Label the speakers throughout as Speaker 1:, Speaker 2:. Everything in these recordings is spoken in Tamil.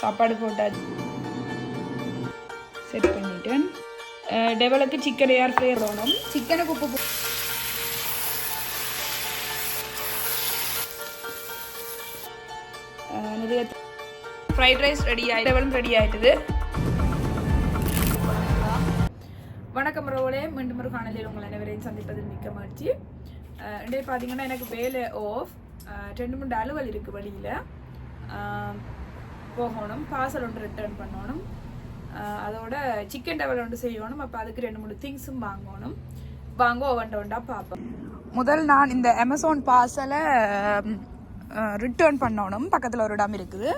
Speaker 1: சாப்பாடு போட்டாச்சு செட் பண்ணிட்டேன் டெவலுக்கு சிக்கன் ஏர் ஃப்ரையர் வேணும். சிக்கனுக்கு உப்பு நிறைய ஃப்ரைட் ரைஸ் ரெடி ஆகி டெவலும் ரெடி ஆயிட்டுது. வணக்கம் ரோலே மீண்டும் ஒரு காணொலியில் உங்கள் அனைவரையும் சந்திப்பதில் மிக்க மகிழ்ச்சி. இன்றைய பார்த்தீங்கன்னா எனக்கு வேலை ஆஃப் ரெண்டு மூணு அலுவல் இருக்குது வழியில். போகணும் பார்சல் ஒன்று ரிட்டர்ன் பண்ணணும். அதோட சிக்கன் டவல் ஒன்று செய்யணும். அப்போ அதுக்கு ரெண்டு மூணு திங்ஸும் வாங்கணும். வாங்க ஒவ்வொண்ட ஒன்றா பார்ப்போம். முதல் நான் இந்த அமேசான் பார்சலை ரிட்டர்ன் பண்ணணும். பக்கத்தில் ஒரு இடம் இருக்குது.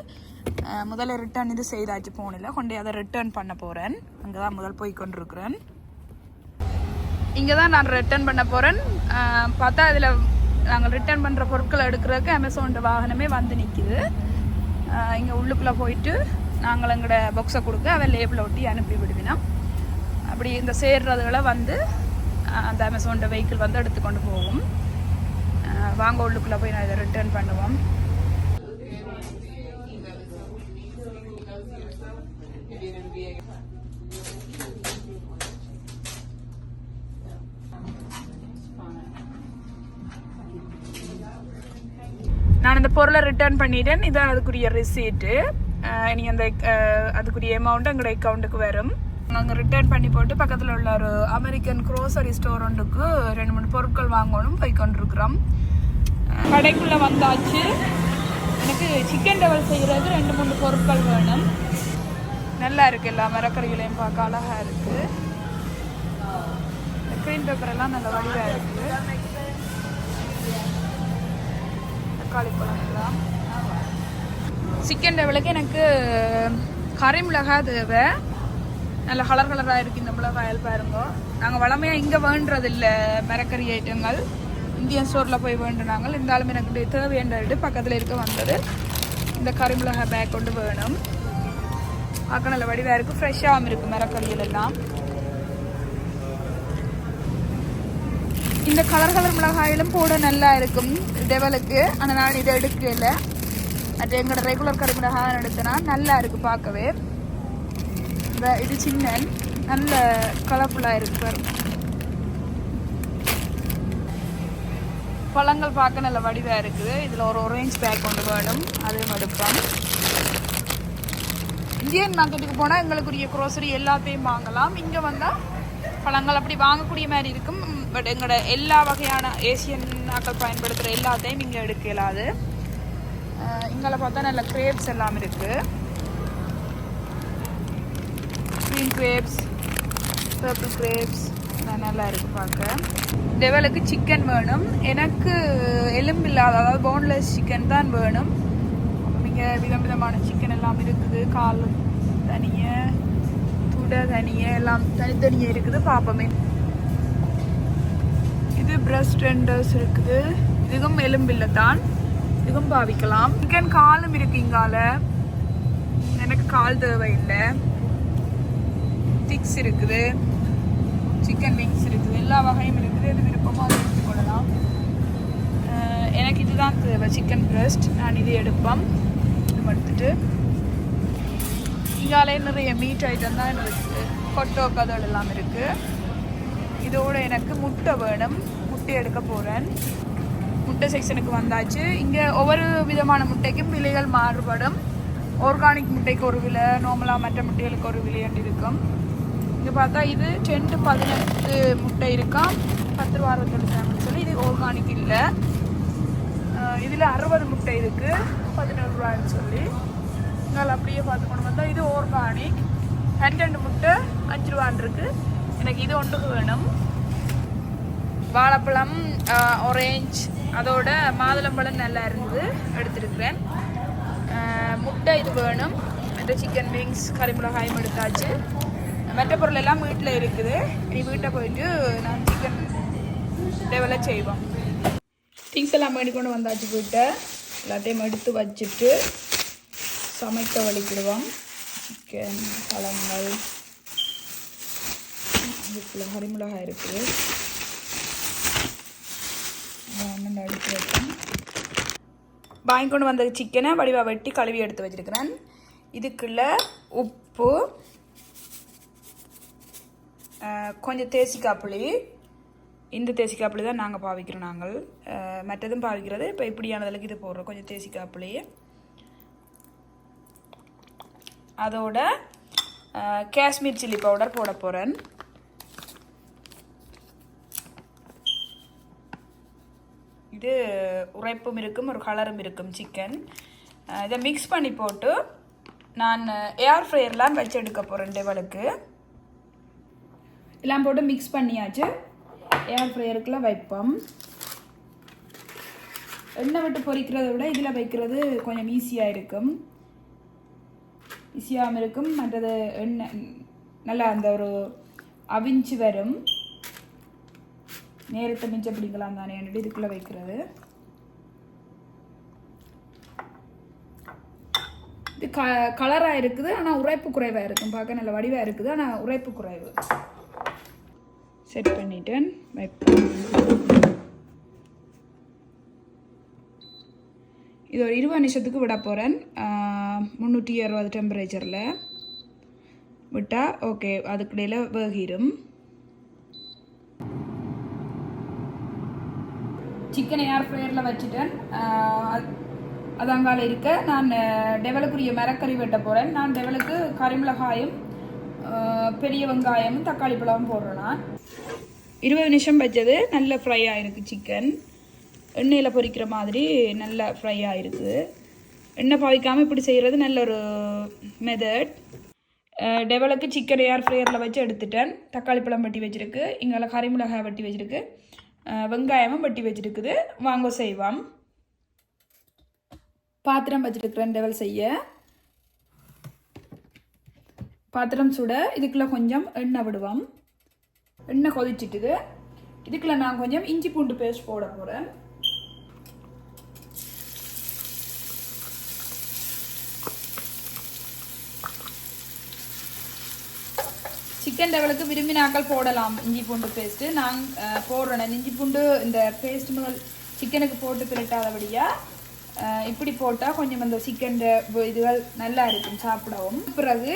Speaker 1: முதல்ல ரிட்டர்ன் இது செய்தாச்சு போனில் கொண்டு அதை ரிட்டர்ன் பண்ண போகிறேன் அங்கே தான் முதல் போய் கொண்டிருக்கிறேன். இங்கே தான் நான் ரிட்டர்ன் பண்ண போகிறேன் பார்த்தா இதில் நாங்கள் ரிட்டர்ன் பண்ணுற பொருட்களை எடுக்கிறதுக்கு அமேசான் வாகனமே வந்து நிற்கிது இங்கே உள்ளுக்குள்ளே போயிட்டு நாங்கள் எங்களோட பொக்ஸை கொடுக்க அதை லேபிளை ஒட்டி அனுப்பி விடுவினோம் அப்படி இந்த சேர்றதுகளை வந்து அந்த அமேசான் வெஹிக்கிள் வந்து எடுத்துக்கொண்டு போகும். வாங்க உள்ளுக்குள்ளே போய் நான் இதை ரிட்டர்ன் பண்ணுவோம். அந்த இந்த பொருளை ரிட்டர்ன் பண்ணிட்டேன். இதான் அதுக்குரிய ரிசீட்டு இனி அந்த அதுக்குரிய அமௌண்ட் எங்களோட அக்கௌண்ட்டுக்கு வரும். நாங்கள் ரிட்டர்ன் பண்ணி போட்டு பக்கத்தில் உள்ள ஒரு அமெரிக்கன் க்ரோசரி ஸ்டோர் ஒன்றுக்கு ரெண்டு மூணு பொருட்கள் வாங்கணும் போய் கொண்டிருக்கிறோம். கடைக்குள்ளே வந்தாச்சு. எனக்கு சிக்கன் டவல் செய்கிறது ரெண்டு மூணு பொருட்கள் வேணும். நல்லா இருக்குது எல்லா மரக்கறிகளையும் பார்க்க அழகாக இருக்குது க்ரீன் பேப்பர் எல்லாம் நல்ல வடிவாக இருக்குது தக்காளி பழம் எல்லாம் சிக்கன் டெவலுக்கு எனக்கு கறி மிளகா தேவை. நல்ல கலர் கலராக இருக்குது இந்த மிளகாயில் பாருங்க. நாங்கள் வளமையாக இங்கே வேண்டுறது இல்லை மரக்கறி ஐட்டங்கள். இந்தியன் ஸ்டோரில் போய் வேண்டுனாங்க. இருந்தாலும் எனக்கு தேவைன்றது பக்கத்தில் இருக்க வந்தது. இந்த கறி மிளகாய் பேக் கொண்டு வேணும். பார்க்க நல்ல வடிவாக இருக்குது ஃப்ரெஷ்ஷாகவும் இருக்குது மரக்கறிகள் எல்லாம். இந்த கலர் கலர் மிளகாயிலும் போட நல்லா இருக்கும். டெவலுக்கு. ஆனால் நான் இதை எடுக்கல. அது எங்களோட ரெகுலர் கறி மிளகாய் எடுத்தனா நல்லா இருக்கு பார்க்கவே. இந்த இது சின்ன நல்ல கலர்ஃபுல்லாக இருக்கு பாருங்க பழங்கள் பார்க்க நல்ல வடிவாக இருக்குது. இதில் ஒரு ஒரேஞ்ச் பேக் கொண்டு வேணும். அதையும் எடுப்போம். இந்தியன் மார்க்கெட்டுக்கு போனால் எங்களுக்குரிய க்ரோசரி எல்லாத்தையும் வாங்கலாம். இங்கே வந்தால் பழங்கள் அப்படி வாங்கக்கூடிய மாதிரி இருக்கும். பட் எங்களோட எல்லா வகையான ஏசியன் ஆக்கள் பயன்படுத்துகிற எல்லாத்தையும் இங்கே எடுக்க இயலாது. இங்கே பார்த்தா நல்ல கிரேப்ஸ் எல்லாம் இருக்குது க்ரீன் கிரேப்ஸ் பர்பிள் கிரேப்ஸ் நல்லா இருக்குது பார்க்க. டெவலுக்கு சிக்கன் வேணும். எனக்கு எலும்பு இல்லாத அதாவது போன்லெஸ் சிக்கன் தான் வேணும். இங்கே விதம் விதமான சிக்கன் எல்லாம் இருக்குது. கால் தனியாக துடை தனியாக எல்லாம் தனித்தனியாக இருக்குது. பார்ப்போமே. இது பிரஸ்ட் ரெண்டர்ஸ் இருக்குது. இதுவும் எலும்பில்ல தான் இதுவும் பாவிக்கலாம். சிக்கன் காலும் இருக்கு இங்கால. எனக்கு கால் தேவை இல்லை திக்ஸ் இருக்குது. சிக்கன் விங்ஸ் இருக்குது. எல்லா வகையும் இருக்குது. எது விருப்பமோ அதை எடுத்துக்கொள்ளலாம் எனக்கு இதுதான் தேவை. சிக்கன் பிரஸ்ட் நான் இது எடுப்பேன் இது எடுத்துட்டு. இங்காலே நிறைய மீட் ஐட்டம் தான் இருக்குது கொட்டோ கதல் எல்லாம் இருக்குது இதோட எனக்கு முட்டை வேணும். முட்டை எடுக்க போகிறேன் முட்டை செக்ஷனுக்கு வந்தாச்சு. இங்கே ஒவ்வொரு விதமான முட்டைக்கும் விலைகள் மாறுபடும். ஆர்கானிக் முட்டைக்கு ஒரு விலை நார்மலாக மற்ற முட்டைகளுக்கு ஒரு விலை இருக்கும். இங்கே பார்த்தா இது டென் டு பதினெட்டு முட்டை இருக்காம் பத்து ரூபா அறுபத்தஞ்சு சொல்லி இது ஆர்கானிக் இல்லை. இதில் அறுபது முட்டை இருக்குது பதினேழு ரூபான்னு சொல்லி. நாங்கள் அப்படியே பார்த்து கொண்டு வந்தால் இது ஆர்கானிக் பன்னெண்டு முட்டை அஞ்சு ரூபான் இருக்குது எனக்கு இது ஒன்றுக்கு வேணும். வாழைப்பழம் ஆரேஞ்ச் அதோட மாதுளம்பழம் நல்லா இருந்தது எடுத்துருக்கிறேன். முட்டை இது வேணும். இந்த சிக்கன் விங்ஸ் கறி மிளகாயும் எடுத்தாச்சு. மற்ற பொருள் எல்லாம் வீட்டில் இருக்குது. இனி வீட்டை போயிட்டு நான் சிக்கன் டெவலப் செய்வோம். திங்ஸ் எல்லாம் மேடி கொண்டு வந்தாச்சு வீட்டை. எல்லாத்தையும் எடுத்து வச்சுட்டு சமைக்க வலிக்கிடுவோம். சிக்கன் பழங்கள் இதுக்குள்ள கறிமிளகாய் இருக்குது. ஒன்று எடுத்து வைப்பேன் வாங்கி கொண்டு வந்த சிக்கனை வடிவா வெட்டி கழுவி எடுத்து வச்சிருக்கிறேன். இதுக்குள்ள உப்பு கொஞ்சம் தேசிக்காப்புளி இந்த தேசிக்காப்புளி தான் நாங்கள் பாவிக்கிறோம் நாங்கள். மற்றதும் பாவிக்கிறது. இப்போ இப்படியானதுக்கு இது போடுறோம். கொஞ்சம் தேசிக்காப்புளி அதோட காஷ்மீர் சில்லி பவுடர் போட போகிறேன் இது உரைப்பும் இருக்கும் ஒரு கலரும் இருக்கும் சிக்கன் இதை மிக்ஸ் பண்ணி போட்டு நான் ஏர் ஃப்ரையர்லாம் வச்சு எடுக்க போகிறேன் டெவலுக்கு எல்லாம் போட்டு மிக்ஸ் பண்ணியாச்சு. ஏர் ஃப்ரையருக்குலாம் வைப்போம். எண்ணெய் விட்டு பொறிக்கிறத விட இதில் வைக்கிறது கொஞ்சம் ஈஸியாக இருக்கும். ஈஸியாகவும் இருக்கும். மற்றது எண்ணெய் நல்லா அந்த ஒரு அவிஞ்சு வரும். நேரத்தை மிஞ்ச பிடிக்கலாம் தானே இதுக்குள்ளே வைக்கிறது. இது க கலராக இருக்குது ஆனால் உரைப்பு குறைவாக இருக்கும். பார்க்க நல்ல வடிவாக இருக்குது ஆனால் உரைப்பு குறைவு. செட் பண்ணிட்டேன். வைப்பேன் இது ஒரு இருபது நிமிஷத்துக்கு விட போகிறேன் முந்நூற்றி அறுபது டெம்பரேச்சரில் விட்டால் ஓகே அதுக்கிடையில் வேகிரும். சிக்கனை ஏர் ஃப்ரையரில் வச்சுட்டேன். அதங்கால அது- இருக்க. நான் டெவலுக்குரிய மரக்கறி வெட்ட போகிறேன் நான் டெவலுக்கு கரிமிளகாயும் பெரிய வெங்காயமும் தக்காளி பழமும் போடுறேன் நான். இருபது நிமிஷம் வச்சது நல்ல ஃப்ரை ஆகிருக்கு சிக்கன் எண்ணெயில் பொரிக்கிற மாதிரி நல்ல ஃப்ரை ஆகிருக்குது எண்ணெய் பாவிக்காமல் இப்படி செய்கிறது நல்ல ஒரு மெதட் டெவலுக்கு சிக்கன் ஏர் ஃப்ரையரில் வச்சு எடுத்துட்டேன். தக்காளி பழம் வெட்டி வச்சுருக்கு. இங்கே கறிமிளகாய் வெட்டி வச்சுருக்கு. வெங்காயமும் வெட்டி வச்சுருக்குது. வாங்க செய்வோம். பாத்திரம் வச்சுருக்கிறேன் டெவல் செய்ய. பாத்திரம் சுட இதுக்குள்ள கொஞ்சம் எண்ணெய் விடுவோம். எண்ணெய் கொதிச்சிட்டுது. இதுக்குள்ள நான் கொஞ்சம் இஞ்சி பூண்டு பேஸ்ட் போட போகிறேன் சிக்கன் டெவலுக்கு விரும்பினாக்கள் போடலாம். இஞ்சி பூண்டு பேஸ்ட்டு நான் போடுறேன். இஞ்சி பூண்டு இந்த பேஸ்ட் முதல் சிக்கனுக்கு போட்டு பிரட்டாதபடியாக இப்படி போட்டால் கொஞ்சம் அந்த சிக்கன் இதுகள் நல்லா இருக்கும் சாப்பிடவும். பிறகு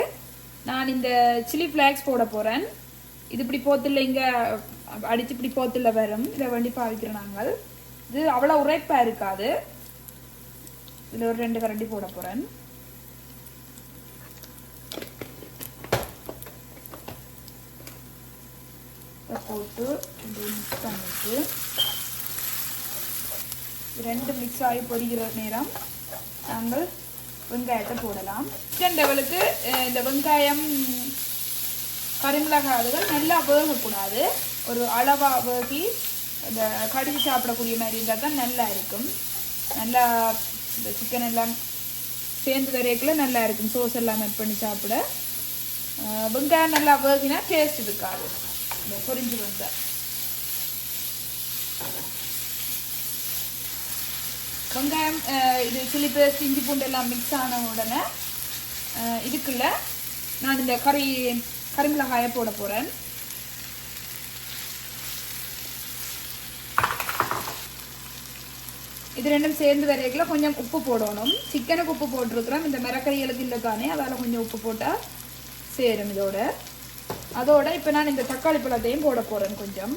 Speaker 1: நான் இந்த சில்லி ஃப்ளாக்ஸ் போட போகிறேன் இது இப்படி போத்தில் இங்கே அடித்து இப்படி போத்தில் வரும். இதை வண்டி பாவிக்கிறோம் நாங்கள். இது அவ்வளோ உரைப்பாக இருக்காது. இதில் ஒரு ரெண்டு கரண்டி போட போகிறேன் போட்டு இப்படி மிக்ஸ் பண்ணிட்டு ரெண்டு மிக்ஸ் ஆகி பொரிகிற நேரம் நாங்கள் வெங்காயத்தை போடலாம். சிக்கன் டெவலுக்கு இந்த வெங்காயம் கருமிளகாதுகள் நல்லா வேகக்கூடாது. ஒரு அளவாக வேகி இந்த கடிச்சு சாப்பிடக்கூடிய மாதிரி இருந்தால் தான் நல்லா இருக்கும். நல்லா இந்த சிக்கன் எல்லாம் சேர்ந்து வரைக்குள்ள நல்லா இருக்கும். சோஸ் எல்லாம் மெட் பண்ணி சாப்பிட. வெங்காயம் நல்லா வேகினா டேஸ்ட் இருக்காது. இந்த பொரிஞ்சு வந்த வெங்காயம் இது சில்லி பேஸ்ட் இஞ்சி பூண்டு எல்லாம் மிக்ஸ் ஆன உடனே இதுக்குள்ள நான் இந்த கறி கறிமிளகாயை போட போகிறேன் இது ரெண்டும் சேர்ந்து வரையில கொஞ்சம் உப்பு போடணும் சிக்கனுக்கு உப்பு போட்டிருக்கிறோம் இந்த மிரக்கறிகளுக்கு இல்லை தானே அதால் கொஞ்சம் உப்பு போட்டால் சேரும் இதோட அதோட இப்போ நான் இந்த தக்காளி பழத்தையும் போட போகிறேன் கொஞ்சம்.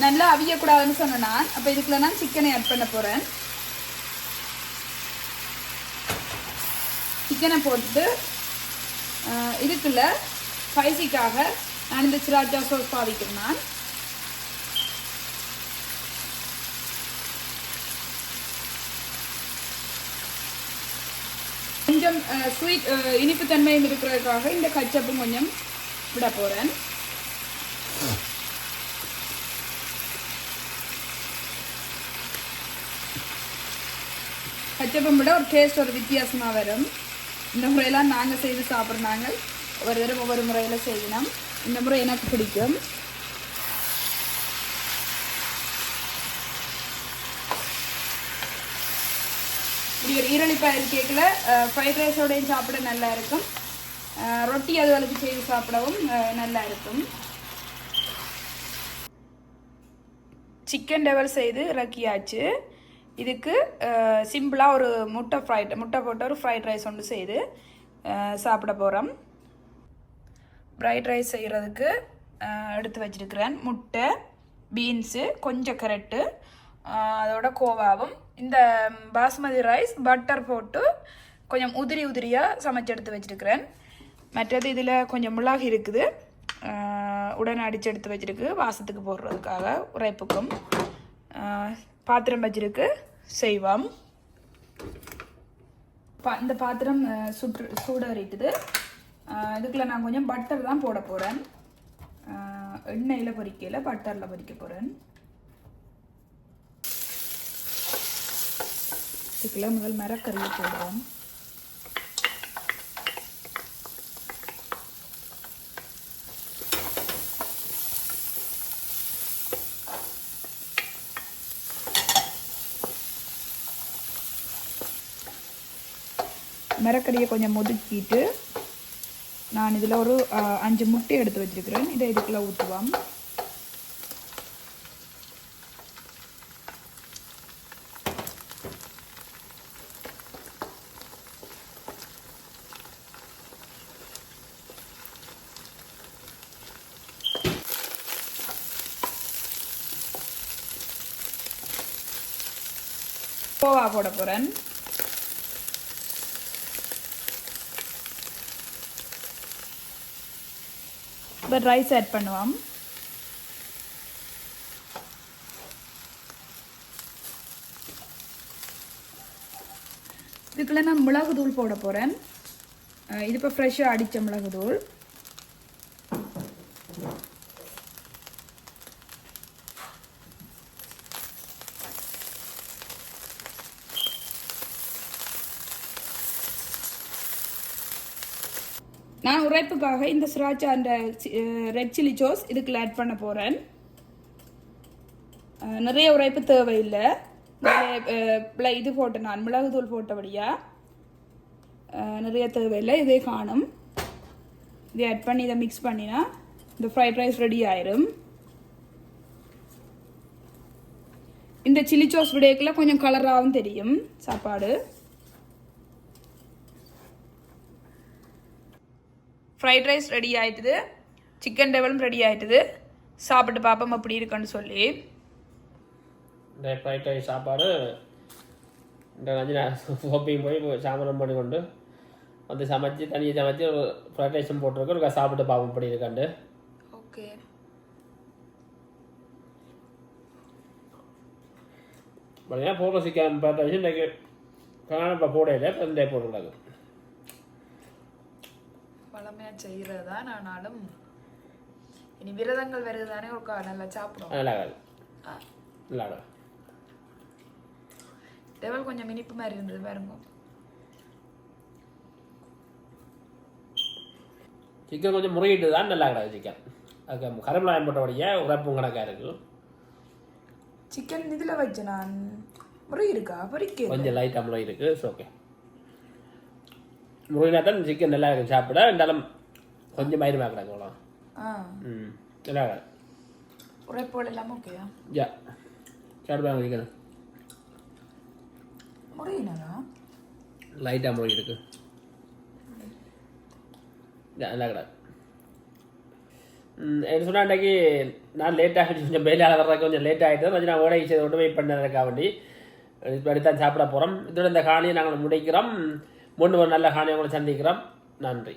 Speaker 1: நல்லா அவியக்கூடாதுன்னு சொன்னேன் நான். அப்போ இதுக்குள்ள நான் சிக்கனை ஆட் பண்ண போகிறேன் சிக்கனை போட்டு ஆஹ், இதுக்குள்ள ஸ்பைசிக்காக நான் இந்த சிராஜா சோஸ் பாவிக்கிறேன் நான். கொஞ்சம் ஸ்வீட் இனிப்பு தன்மையும் இருக்கிறதுக்காக இந்த கச்சப்பும் கொஞ்சம் விட போகிறேன் கச்சப்பம் விட ஒரு டேஸ்ட் ஒரு வித்தியாசமாக வரும். இந்த முறையெல்லாம் நாங்கள் செய்து சாப்பிட்றோம் நாங்கள் ஒவ்வொரு தடவை ஒவ்வொரு முறையில் செய்யணும் இந்த முறை எனக்கு பிடிக்கும். இப்படி ஒரு ஈரலிப்பாக கேக்கில் ஃப்ரைட் ரைஸோடையும் சாப்பிட நல்லா இருக்கும். ரொட்டி அதுகளுக்கு செய்து சாப்பிடவும் நல்லா இருக்கும். சிக்கன் டெவல் செய்து இறக்கியாச்சு. இதுக்கு சிம்பிளாக ஒரு முட்டை ஃப்ரைட் முட்டை போட்டு ஒரு ஃப்ரைட் ரைஸ் ஒன்று செய்து சாப்பிட போகிறோம் ஃப்ரைட் ரைஸ் செய்கிறதுக்கு எடுத்து வச்சிருக்கிறேன். முட்டை பீன்ஸு கொஞ்சம் கரெட்டு அதோட கோவாவும். இந்த பாஸ்மதி ரைஸ் பட்டர் போட்டு கொஞ்சம் உதிரி உதிரியாக சமைச்சு எடுத்து வச்சிருக்கிறேன். மற்றது இதில் கொஞ்சம் மிளகு இருக்குது. உடனே அடித்து எடுத்து வச்சிருக்கு. வாசத்துக்கு போடுறதுக்காக உரைப்புக்கும். பாத்திரம் வச்சிருக்கு. செய்வோம். பா இந்த பாத்திரம் சுற்று சுற்று சூடறிட்டுது. இதுக்குள்ள நான் கொஞ்சம் பட்டர் தான் போட போகிறேன் எண்ணெயில் பொரிக்கல பட்டரில் பொரிக்க போகிறேன் இதுக்குள்ள முதல் மரக்கறியை போடுவோம். மரக்கறியை கொஞ்சம் முதுக்கிட்டு நான் இதில் ஒரு அஹ், அஞ்சு முட்டை எடுத்து வச்சிருக்கிறேன். இதை இதுக்குள்ளே ஊற்றுவோம் கோவா போட போகிறேன் இப்போ ரைஸ் ஆட் பண்ணுவோம். இதுக்குள்ள நான் மிளகு தூள் போட போகிறேன் இது இப்போ ஃப்ரெஷ்ஷாக அடித்த மிளகு தூள் நான் உரைப்புக்காக இந்த ஸ்ராச்சா அந்த ரெட் சில்லி சோஸ் இதுக்குள்ள ஆட் பண்ண போகிறேன் நிறைய உரைப்பு தேவையில்லை. நிறைய, இது போட்டு நான் மிளகுத்தூள் போட்டபடியா நிறைய தேவையில்லை. இதே காணும். இதை ஆட் பண்ணி இதை மிக்ஸ் பண்ணினா இந்த ஃப்ரைட் ரைஸ் ரெடி ஆயிரும். இந்த சில்லி சோஸ் விடையக்குள்ள கொஞ்சம் கலராகவும் தெரியும். சாப்பாடு. ஃப்ரைட் ரைஸ் ரெடி ஆயிட்டுது. சிக்கன் டெவலும் ரெடி ஆயிட்டுது. சாப்பிட்டு பார்ப்போம் அப்படி இருக்குன்னு சொல்லி.
Speaker 2: இந்த ஃப்ரைட் ரைஸ் சாப்பாடு இந்த நேரம் ஷாப்பிங் போய் போய் சாமனம் பண்ணி கொண்டு வந்து சமைச்சு தனியாக சமைச்சு ஒரு ஃப்ரைட் ரைஸும் போட்டிருக்கு ஒரு சாப்பிட்டு பார்ப்போம் இப்படி இருக்காண்டு.
Speaker 1: ஓகே.
Speaker 2: பார்த்தீங்கன்னா போடுற சிக்கன் ஃப்ரைட் ரைஸ் இன்றைக்கு காரணம் இப்போ போடையில இப்போ இந்த போட்டுக்கூடாது
Speaker 1: பழமையாக செய்கிறதா நானாலும் இனி விரதங்கள் வருதுதானே ஒரு நல்லா சாப்பிடும் டெவல் கொஞ்சம் இனிப்பு மாதிரி இருந்தது பாருங்க.
Speaker 2: சிக்கன் கொஞ்சம் முறையிட்டு தான் நல்லா கிடக்கு சிக்கன். அதுக்கு கருமிளாயம் போட்டபடியே உரைப்பும் கணக்காக இருக்குது
Speaker 1: சிக்கன் இதில் வச்ச நான் முறை இருக்கா பொரிக்க
Speaker 2: கொஞ்சம் லைட்டாக முறை இருக்குது ஓகே முறையினா தான் சிக்கன் நல்லா இருக்கு சாப்பிட. இருந்தாலும் கொஞ்சம் பயிரமாக கிடக்கு அவ்வளோ
Speaker 1: ஆ.
Speaker 2: ம் நல்லா
Speaker 1: உரைப்போல் எல்லாம் ஓகேயா
Speaker 2: யா. சாப்பிடுவாங்க சிக்கன்
Speaker 1: முறையினதா
Speaker 2: லைட்டாக முறை இருக்கு. நல்லா கிடக்கு. ம், என்ன சொன்னா அன்றைக்கி நான் லேட்டாக கொஞ்சம் மேலே வர்றதுக்கு கொஞ்சம் லேட் ஆகிட்டு கொஞ்சம் நான் ஓடை செய்து கொண்டு வெயிட் பண்ணதுக்காக வேண்டி இப்படி தான் சாப்பிட போகிறோம் இதோட இந்த காணியை நாங்கள் முடிக்கிறோம். முன்னு ஒரு நல்ல காணியை உங்களை சந்திக்கிறோம். நன்றி.